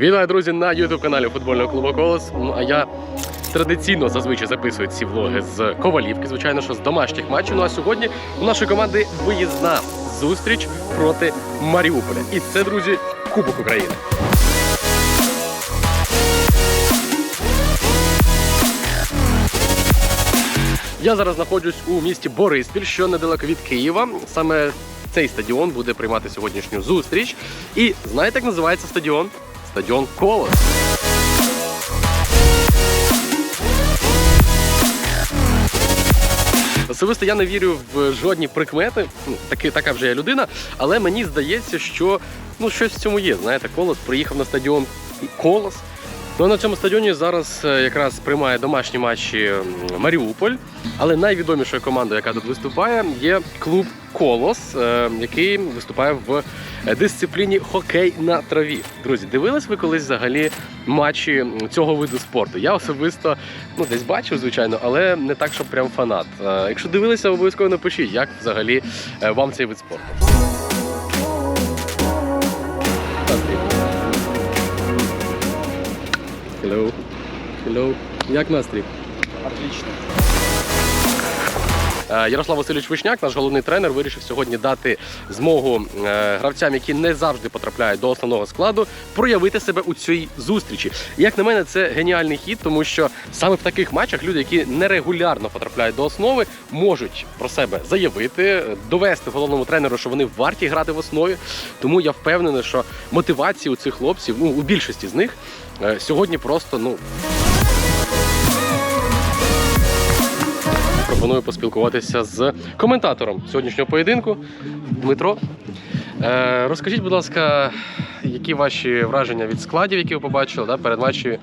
Вітаю, друзі, на youtube каналі футбольного клубу Колос. Ну а я традиційно зазвичай записую ці влоги з Ковалівки, звичайно, що з домашніх матчів. Ну а сьогодні у нашої команди виїзна зустріч проти Маріуполя. І це, друзі, Кубок України. Я зараз знаходжусь у місті Бориспіль, що недалеко від Києва. Саме цей стадіон буде приймати сьогоднішню зустріч. І знаєте, як називається стадіон? Стадіон Колос. Особисто я не вірю в жодні прикмети. Ну, таки, така вже я людина, але мені здається, що ну, щось в цьому є. Знаєте, колос приїхав на стадіон Колос. Ну, на цьому стадіоні зараз е, якраз приймає домашні матчі Маріуполь. Але найвідомішою командою, яка тут виступає, є клуб Колос, е, який виступає в е, дисципліні хокей на траві. Друзі, дивились ви колись взагалі матчі цього виду спорту? Я особисто ну, десь бачив, звичайно, але не так, щоб прям фанат. Якщо дивилися, обов'язково напишіть, як взагалі вам цей вид спорту. Hello. Hello. Як настрій? Отлично. Е, Ярослав Васильович Вишняк, наш головний тренер, вирішив сьогодні дати змогу е, гравцям, які не завжди потрапляють до основного складу, проявити себе у цій зустрічі. Як на мене, це геніальний хід, тому що саме в таких матчах люди, які нерегулярно потрапляють до основи, можуть про себе заявити, довести головному тренеру, що вони варті грати в основі. Тому я впевнений, що мотивації у цих хлопців, ну у більшості з них, сьогодні просто ну. пропоную поспілкуватися з коментатором сьогоднішнього поєдинку Дмитро. Е, розкажіть, будь ласка, які ваші враження від складів, які ви побачили да, перед матчем?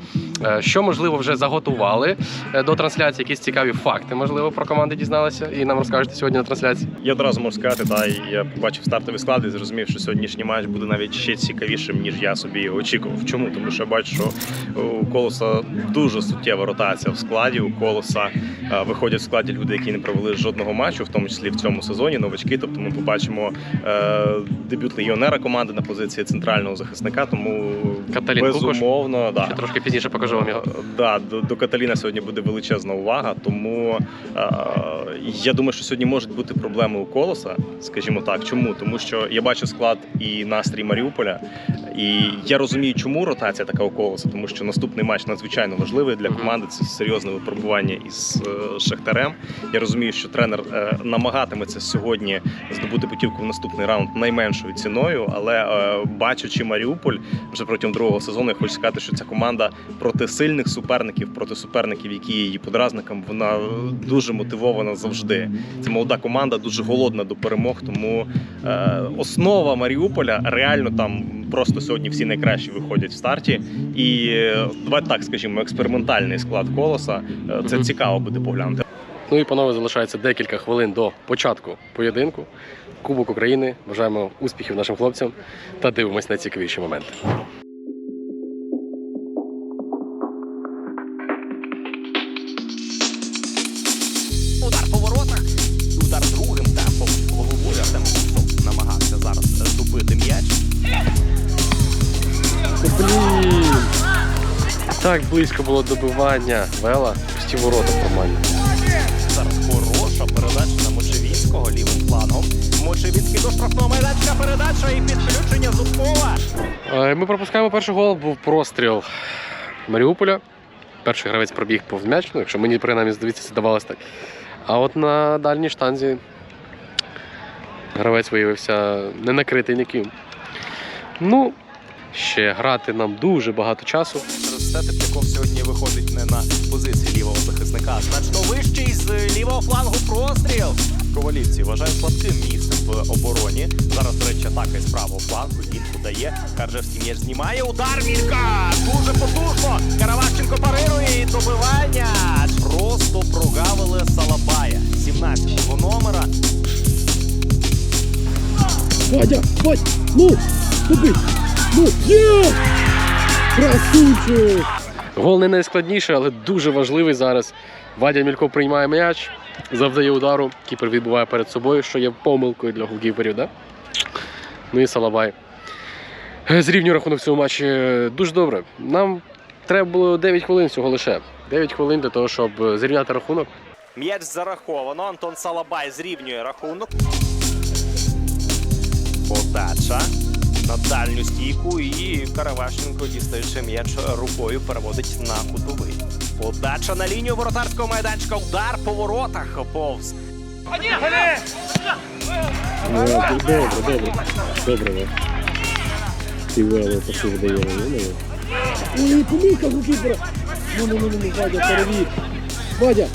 Е, що можливо вже заготували е, до трансляції? Якісь цікаві факти, можливо, про команди дізналися і нам розкажете сьогодні на трансляції? Я одразу можу сказати, та я побачив стартовий склад і зрозумів, що сьогоднішній матч буде навіть ще цікавішим, ніж я собі очікував. Чому? Тому що я бачу, що у колоса дуже суттєва ротація в складі. У колоса е, виходять в складі люди, які не провели жодного матчу, в тому числі в цьому сезоні, новачки. Тобто ми побачимо дебют легіонера команди на позиції центрального захисника. Тому Каталін Кукош. безумовно, да. Ще трошки пізніше покажу вам його. Да, до, до Каталіна сьогодні буде величезна увага, тому е, я думаю, що сьогодні можуть бути проблеми у колоса, скажімо так. Чому? Тому що я бачу склад і настрій Маріуполя, і я розумію, чому ротація така у колоса, тому що наступний матч надзвичайно важливий для команди. Це серйозне випробування із е, Шахтарем. Я розумію, що тренер е, намагатиметься сьогодні здобути путівку в наступний раунд найменшою ціною, але е, бачачи Маріуполь вже протягом другого сезону, я хочу сказати, що ця команда проти сильних суперників, проти суперників, які є її подразником, вона дуже мотивована завжди. Це молода команда, дуже голодна до перемог. Тому основа Маріуполя реально там просто сьогодні всі найкращі виходять в старті. І е, давайте так скажімо, експериментальний склад колоса. Це це Мгм. цікаво буде поглянути. Ну і панове залишається декілька хвилин до початку поєдинку. Кубок України. Бажаємо успіхів нашим хлопцям та дивимось на цікавіші моменти. Блін! Так близько було добивання. Вела, пусті ворота нормально. Зараз хороша передача на Мочевінського лівим флангом. Мочевінський до штрафного майданчика передача і підключення Зубкова. Е, Ми пропускаємо перший гол, був простріл Маріуполя. Перший гравець пробіг повз м'яч, ну, якщо мені принаймні здається, це здавалось так. А от на дальній штанзі гравець виявився не накритий ніким. Ну, ще грати нам дуже багато часу. Тепляков сьогодні виходить не на позиції лівого захисника. а Значно вищий з лівого флангу простріл. Ковалівці вважають слабким місцем в обороні. Зараз, до речі, атака із правого флангу. Він подає. Каржевський м'яч знімає. Удар Мілька! Дуже потужно. Караващенко парирує і добивання. Просто прогавили Салабая. 17-го номера. Вадя, Вадь, ну, побий, ну, є! Красунчик! Гол не найскладніший, але дуже важливий зараз Вадя Мілько приймає м'яч, завдає удару, кіпер відбуває перед собою, що є помилкою для голкіперів, да? Ну і Салабай. Зрівнює рахунок в цьому матчі Е, дуже добре. Нам треба було 9 хвилин всього лише. 9 хвилин для того, щоб е, зрівняти рахунок. М'яч зараховано. Антон Салабай зрівнює рахунок. Подача на дальню стійку і Каравашенко, дістаючи м'яч рукою, переводить на кутовий. Подача на лінію воротарського майданчика. Удар по воротах повз. Добре, добре. Добре, Тівело пасу видає Ой, помилка голкіпера. Ну, ну, ну, ну, Вадя, перевір. Вадя.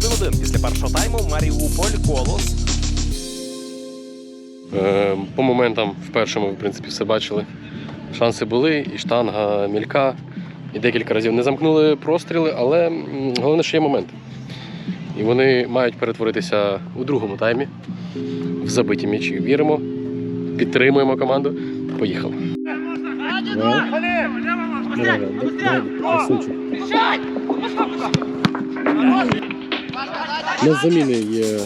1-1 після першого тайму. Маріуполь, Колос. Е, По моментам в першому, в принципі, все бачили. Шанси були, і штанга, мілька. І декілька разів не замкнули простріли, але головне, що є момент. І вони мають перетворитися у другому таймі в забиті м'ячі. Віримо, підтримуємо команду. Поїхали. У нас заміни є е,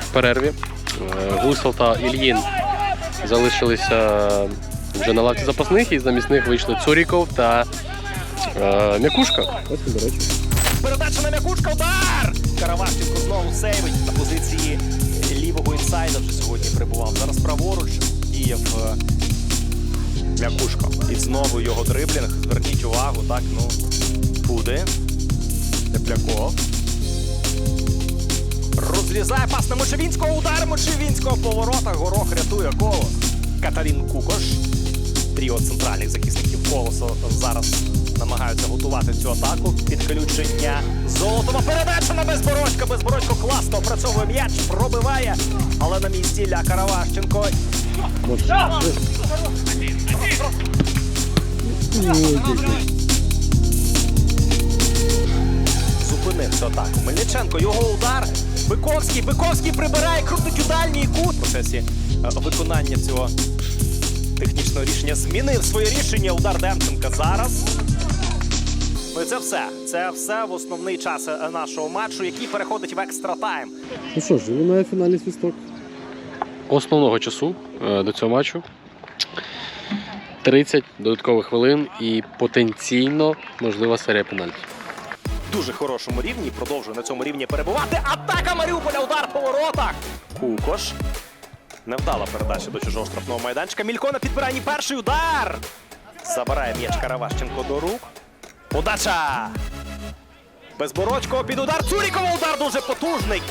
в перерві. Е, Гусел та Ільїн залишилися вже на лавці запасних, і замість них вийшли Цуріков та е, Мякушка. Ось, до речі. Передача на м'якушка, удар! Каравашенко знову сейвить на позиції лівого інсайда вже сьогодні прибував. Зараз праворуч діяв м'якушко. І знову його дриблінг. Зверніть увагу, так, ну, буде. Тепляков. Розрізає пас на Мочевінського, удар Мочевінського по воротах. Горох рятує коло. Катарін Кукош. Тріо центральних захисників колосу зараз намагаються готувати цю атаку. Підключення Золотова передача на Безбородька. Безбородько класно опрацьовує м'яч, пробиває, але на місці Ілля Караващенко. Зупинив цю атаку. Мельниченко, його удар. Биковський, Биковський прибирає, крутить у дальній кут. В процесі е, виконання цього технічного рішення змінив своє рішення. Удар Демченка зараз. Ну і це все. Це все в основний час е, нашого матчу, який переходить в екстра тайм. Ну що ж, лунає фінальний свисток. Основного часу е, до цього матчу. 30 додаткових хвилин і потенційно можлива серія пенальтів. Дуже хорошому рівні. Продовжує на цьому рівні перебувати. Атака Маріуполя, удар по воротах. Кукош. Невдала передача до чужого штрафного майданчика. Мілько на підбиранні перший удар. Забирає м'яч Караващенко до рук. Подача. Безбородько під удар. Цурікова удар дуже потужний.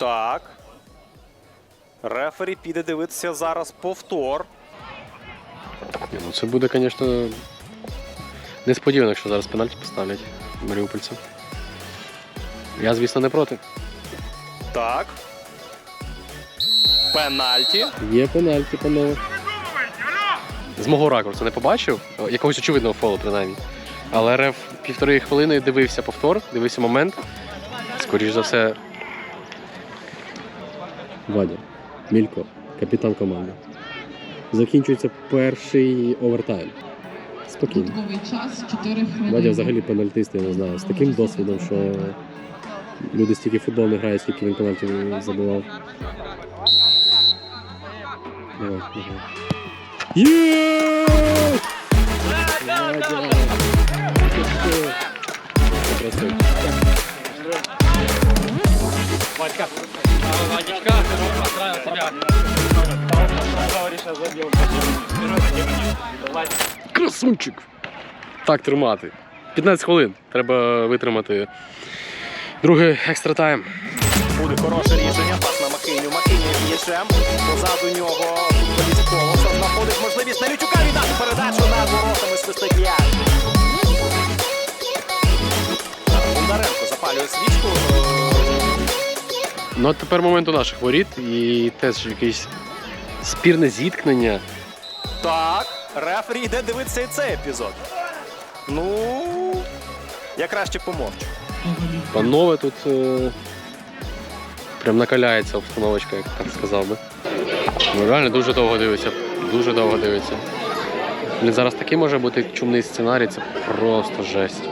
Так. Рефері піде дивитися зараз повтор. Ні, Ну, це буде, звісно, несподівано, якщо зараз пенальті поставлять маріупольцям. Я, звісно, не проти. Так. Пенальті. Є пенальті, панове. З мого ракурсу не побачив, якогось очевидного фолу, принаймні. Але реф півтори хвилини дивився повтор, дивився момент. Скоріш за все, Вадя, Мілько, капітан команди. Закінчується перший овертайм. Спокійно. Час 4 хвилини. Вадя взагалі пенальтист, я не знаю, з таким досвідом, що люди стільки футбол не грають, скільки він пенальтів забивав. Давай, давай. Є! Вадя! Красунчик! Так тримати. 15 хвилин. Треба витримати. Другий екстра тайм. Буде хороше рішення. Пас на Макиню. Макиня м'ячем. Позаду нього футболіст Колоса знаходить можливість на Лютюка віддати передачу над воротами свистить м'яч. Бондаренко запалює свічку. Ну а тепер момент у наших воріт і теж якесь спірне зіткнення. Так, рефері йде дивитися і цей епізод. Ну, я краще помовчу. Панове тут е, прям накаляється обстановочка, як так сказав би. Ну, реально дуже довго дивиться. Дуже довго дивиться. Блін, зараз такий може бути чумний сценарій, це просто жесть.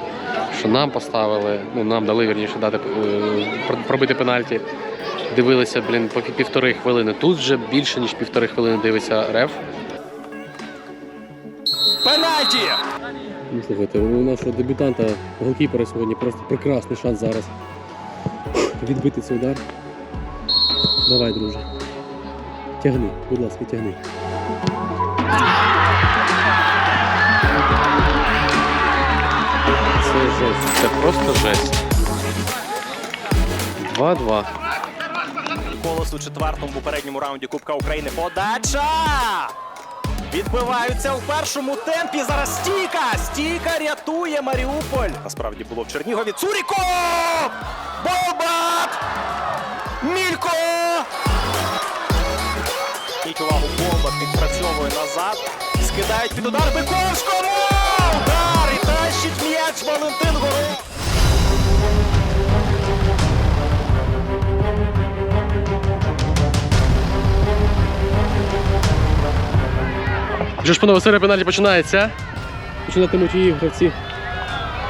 Що нам поставили, ну нам дали вірніше дати е, пробити пенальті. Дивилися, блін, поки півтори хвилини. Тут вже більше, ніж півтори хвилини дивиться реф. Пенальті! Ну, слухайте, у нашого дебютанта голкіпера сьогодні просто прекрасний шанс зараз відбити цей удар. Давай, друже. Тягни, будь ласка, тягни. Це жесть. Це просто жесть. 2-2. Колос у четвертому попередньому раунді Кубка України. Подача! Відбиваються у першому темпі. Зараз стійка! Стійка рятує Маріуполь. Насправді було в Чернігові. Цуріко! Болбат! Мілько! Зверніть увагу, Болбат відпрацьовує назад. Скидають під удар Биковському! Ж панове серія пенальті починається. Починатимуть її гравці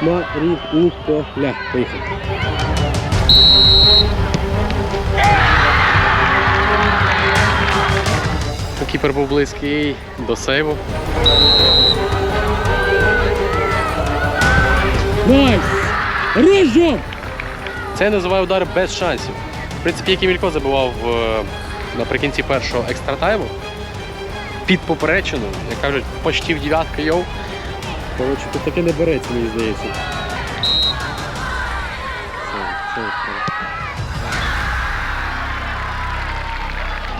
Маріуполя. Поїхали. Кіпер був близький до сейву. Найс! Рожо! Це я називаю удар без шансів. В принципі, як і Мілько забував е, наприкінці першого екстра тайму. Під поперечину, як кажуть, почти в дев'ятка йоу. Коротше, тут таке не береться, мені здається.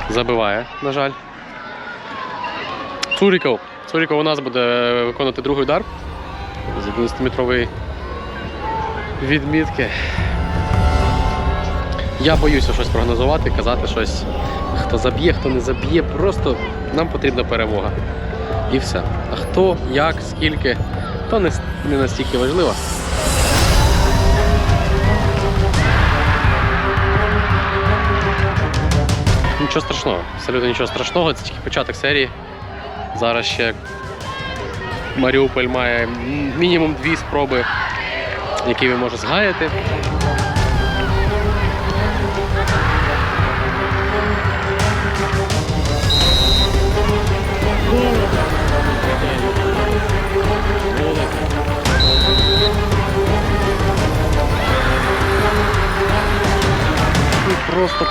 Забиває, на жаль. Цуріков. Цуріков у нас буде виконувати другий удар з 11-метрової відмітки. Я боюся щось прогнозувати, казати щось, хто заб'є, хто не заб'є. Просто нам потрібна перемога. І все. А хто, як, скільки, то не, не настільки важливо. Нічого страшного, абсолютно нічого страшного, це тільки початок серії. Зараз ще Маріуполь має мінімум дві спроби, які він може згаяти.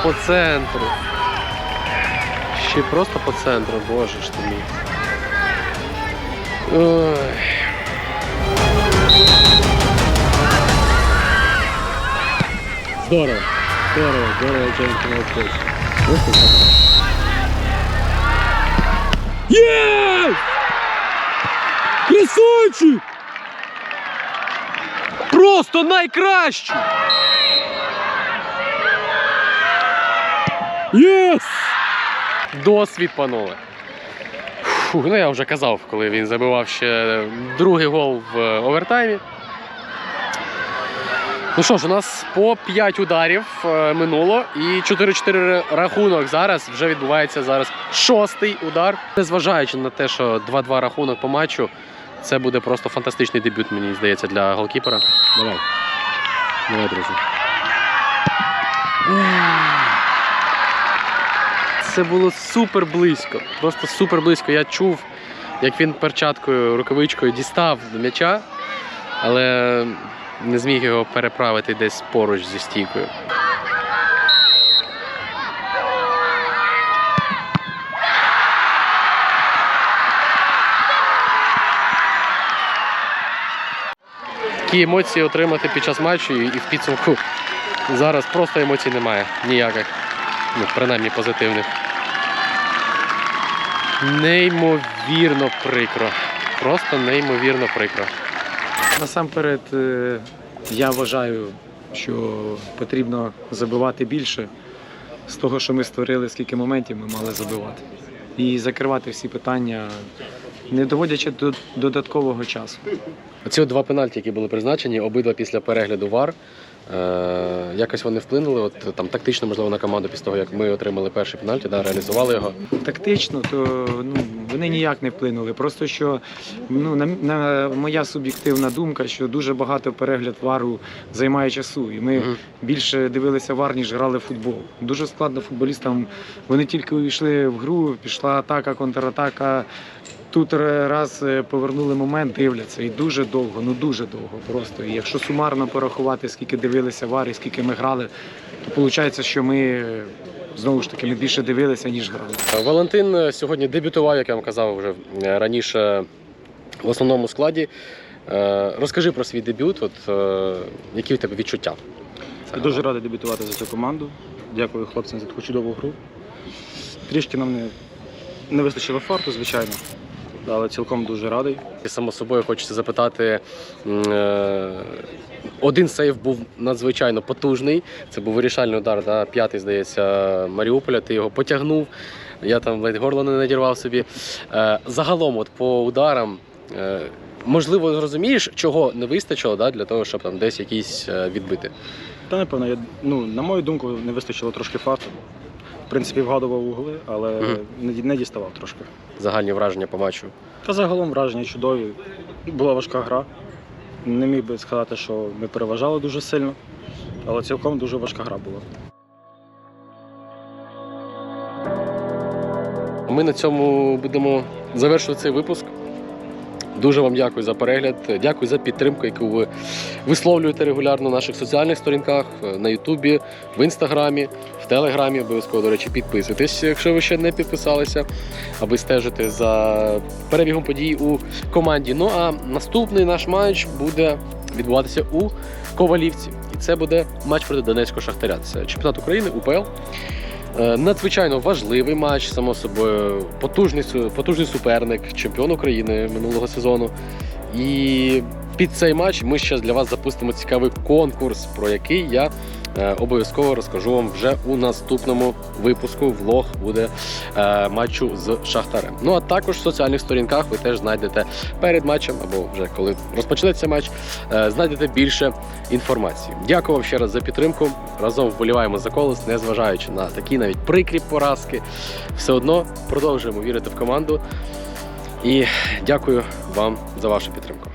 По центру. Ще й просто по центру, боже ж ти мій. Ой. Здорово. Здорово, здорово, Джеймс молодець. Є! Красунчик! Просто найкращий! Єс! Досвід, панове. Фух, ну я вже казав, коли він забивав ще другий гол в е, овертаймі. Ну що ж, у нас по 5 ударів е, минуло і 4-4 рахунок зараз вже відбувається зараз шостий удар. Незважаючи на те, що 2-2 рахунок по матчу, це буде просто фантастичний дебют, мені здається, для голкіпера. Давай. Давай, друже. Це було супер близько. Просто супер близько. Я чув, як він перчаткою, рукавичкою дістав до м'яча, але не зміг його переправити десь поруч зі стійкою. Такі емоції отримати під час матчу і в підсумку зараз просто емоцій немає ніяких ну, принаймні позитивних. Неймовірно прикро. Просто неймовірно прикро. Насамперед, е, я вважаю, що потрібно забивати більше з того, що ми створили, скільки моментів ми мали забивати. і закривати всі питання, не доводячи до додаткового часу. Оці два пенальті, які були призначені, обидва після перегляду ВАР. Е, якось вони вплинули, от там тактично, можливо, на команду після того, як ми отримали перший пенальті, да, реалізували його. Тактично, то ну, вони ніяк не вплинули. Просто що ну, на, на моя суб'єктивна думка, що дуже багато перегляд вару займає часу. І ми Мгм. більше дивилися вар, ніж грали в футбол. Дуже складно футболістам. Вони тільки увійшли в гру, пішла атака, контратака. Тут раз е, повернули момент, дивляться. І дуже довго, ну дуже довго просто. І якщо сумарно порахувати, скільки дивилися вар і скільки ми грали, то виходить, що ми е, знову ж таки ми більше дивилися, ніж грали. Валентин е, сьогодні дебютував, як я вам казав вже раніше в основному складі. Розкажи про свій дебют, от, які в тебе відчуття? Я дуже радий дебютувати за цю команду. Дякую хлопцям за таку чудову гру. Трішки нам не, не вистачило фарту, звичайно, але цілком дуже радий. І само собою хочеться запитати. е, Один сейв був надзвичайно потужний. Це був вирішальний удар, да, п'ятий, здається, Маріуполя. Ти його потягнув. Я там ледь горло не надірвав собі. Е, Загалом, от по ударам, е, можливо, зрозумієш, чого не вистачило да, для того, щоб там десь якісь відбити. Та напевно, я, ну, на мою думку, не вистачило трошки фарту. В принципі, вгадував угли, але Мгм. не, не діставав трошки. Загальні враження по матчу. Та загалом враження чудові. Була важка гра. Не міг би сказати, що ми переважали дуже сильно, але цілком дуже важка гра була. Ми на цьому будемо завершувати цей випуск. Дуже вам дякую за перегляд. Дякую за підтримку, яку ви висловлюєте регулярно на наших соціальних сторінках на Ютубі, в Інстаграмі, в Телеграмі. Обов'язково, до речі, підписуйтесь, якщо ви ще не підписалися, аби стежити за перебігом подій у команді. Ну а наступний наш матч буде відбуватися у Ковалівці. І це буде матч проти Донецького Шахтаря. Це чемпіонат України УПЛ. Е, Надзвичайно важливий матч, само собою, потужний, потужний суперник, чемпіон України минулого сезону. І під цей матч ми ще для вас запустимо цікавий конкурс, про який я обов'язково розкажу вам вже у наступному випуску. Влог буде е, матчу з Шахтарем. Ну а також в соціальних сторінках ви теж знайдете перед матчем або вже коли розпочнеться матч, е, знайдете більше інформації. Дякую вам ще раз за підтримку. Разом вболіваємо за колос, незважаючи на такі навіть прикрі поразки. Все одно продовжуємо вірити в команду. І дякую вам за вашу підтримку.